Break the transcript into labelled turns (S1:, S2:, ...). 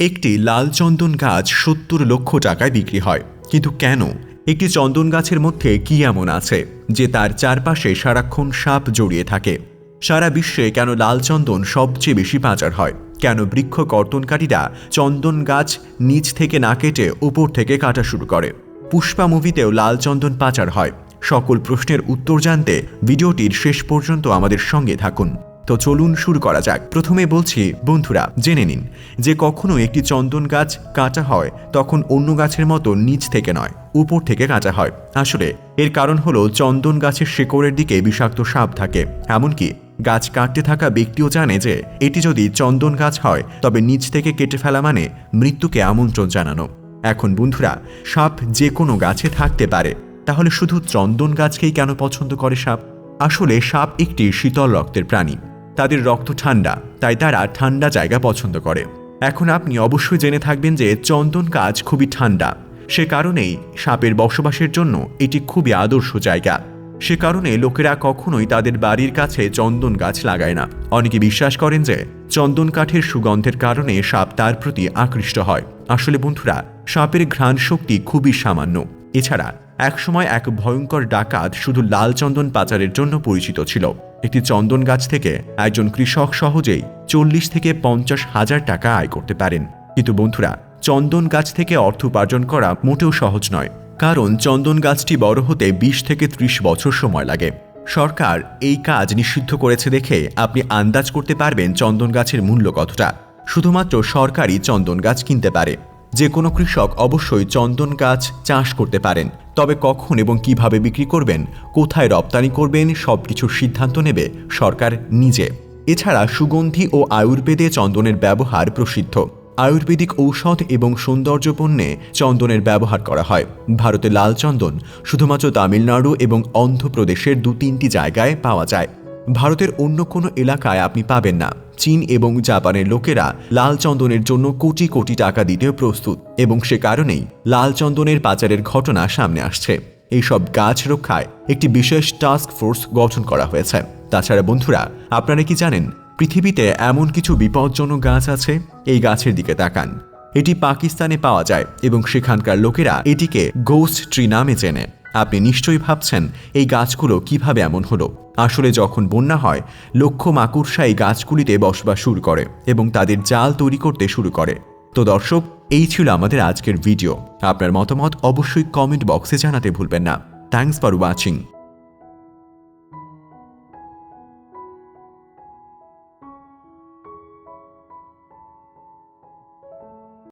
S1: একটি লাল চন্দন গাছ সত্তর লক্ষ টাকায় বিক্রি হয়। কিন্তু কেন? একটি চন্দন গাছের মধ্যে কি এমন আছে যে তার চারপাশে সারাক্ষণ সাপ জড়িয়ে থাকে? সারা বিশ্বে কেন লাল চন্দন সবচেয়ে বেশি পাচার হয়? কেন বৃক্ষ কর্তনকারীরা চন্দন গাছ নিচ থেকে না কেটে উপর থেকে কাটা শুরু করে? পুষ্পা মুভিতেও লাল চন্দন পাচার হয়। সকল প্রশ্নের উত্তর জানতে ভিডিওটির শেষ পর্যন্ত আমাদের সঙ্গে থাকুন। তো চলুন শুরু করা যাক। প্রথমে বলছি, বন্ধুরা, জেনে নিন যে কখনো একটি চন্দন গাছ কাটা হয়, তখন অন্য গাছের মতো নিচ থেকে নয়, উপর থেকে কাটা হয়। আসলে, এর কারণ হলো চন্দন গাছের শেকড়ের দিকে বিষাক্ত সাপ থাকে। এমনকি গাছ কাটতে থাকা ব্যক্তিও জানে যে, এটি যদি চন্দন গাছ হয়, তবে নিচ থেকে কেটে ফেলা মানে মৃত্যুকে আমন্ত্রণ জানানো। এখন বন্ধুরা, সাপ যে কোনো গাছে থাকতে পারে। তাহলে শুধু চন্দন গাছকেই কেন পছন্দ করে সাপ? আসলে সাপ একটি শীতল রক্তের প্রাণী। তাদের রক্ত ঠান্ডা, তাই তারা ঠান্ডা জায়গা পছন্দ করে। এখন আপনি অবশ্যই জেনে থাকবেন যে চন্দন গাছ খুবই ঠান্ডা। সে কারণেই সাপের বসবাসের জন্য এটি খুবই আদর্শ জায়গা। সে কারণে লোকেরা কখনোই তাদের বাড়ির কাছে চন্দন গাছ লাগায় না। অনেকে বিশ্বাস করেন যে চন্দন কাঠের সুগন্ধের কারণে সাপ তার প্রতি আকৃষ্ট হয়। আসলে বন্ধুরা, সাপের ঘ্রাণ শক্তি খুবই সামান্য। এছাড়া একসময় এক ভয়ঙ্কর ডাকাত শুধু লাল চন্দন পাচারের জন্য পরিচিত ছিল। একটি চন্দন গাছ থেকে একজন কৃষক সহজেই চল্লিশ থেকে পঞ্চাশ হাজার টাকা আয় করতে পারেন। কিন্তু বন্ধুরা, চন্দন গাছ থেকে অর্থ উপার্জন করা মোটেও সহজ নয়, কারণ চন্দন গাছটি বড় হতে বিশ থেকে ত্রিশ বছর সময় লাগে। সরকার এই কাজ নিষিদ্ধ করেছে দেখে আপনি আন্দাজ করতে পারবেন চন্দন গাছের মূল্য কতটা। শুধুমাত্র সরকারই চন্দন গাছ কিনতে পারে। যে কোনো কৃষক অবশ্যই চন্দন গাছ চাষ করতে পারেন। তবে কখন এবং কীভাবে বিক্রি করবেন, কোথায় রপ্তানি করবেন সব কিছুর সিদ্ধান্ত নেবে সরকার নিজে। এছাড়া সুগন্ধি ও আয়ুর্বেদে চন্দনের ব্যবহার প্রসিদ্ধ। আয়ুর্বেদিক ঔষধ এবং সৌন্দর্য পণ্যে চন্দনের ব্যবহার করা হয়। ভারতে লাল চন্দন শুধুমাত্র তামিলনাড়ু এবং অন্ধ্রপ্রদেশের দু তিনটি জায়গায় পাওয়া যায়। ভারতের অন্য কোনো এলাকায় আপনি পাবেন না। চীন এবং জাপানের লোকেরা লাল চন্দনের জন্য কোটি কোটি টাকা দিতেও প্রস্তুত এবং সে কারণেই লাল চন্দনের পাচারের ঘটনা সামনে আসছে। এইসব গাছ রক্ষায় একটি বিশেষ টাস্ক ফোর্স গঠন করা হয়েছে। তাছাড়া বন্ধুরা, আপনারা কি জানেন পৃথিবীতে এমন কিছু বিপজ্জনক গাছ আছে? এই গাছের দিকে তাকান। এটি পাকিস্তানে পাওয়া যায় এবং সেখানকার লোকেরা এটিকে গোস্ট ট্রি নামে চেনে। আপনি নিশ্চয়ই ভাবছেন এই গাছগুলো কীভাবে এমন হলো। আসলে যখন বন্যা হয় লক্ষ মাকুড়সা এই গাছগুলিতে বসবাস শুরু করে এবং তাদের জাল তৈরি করতে শুরু করে। তো দর্শক, এই ছিল আমাদের আজকের ভিডিও। আপনার মতামত অবশ্যই কমেন্ট বক্সে জানাতে ভুলবেন না। Thanks for watching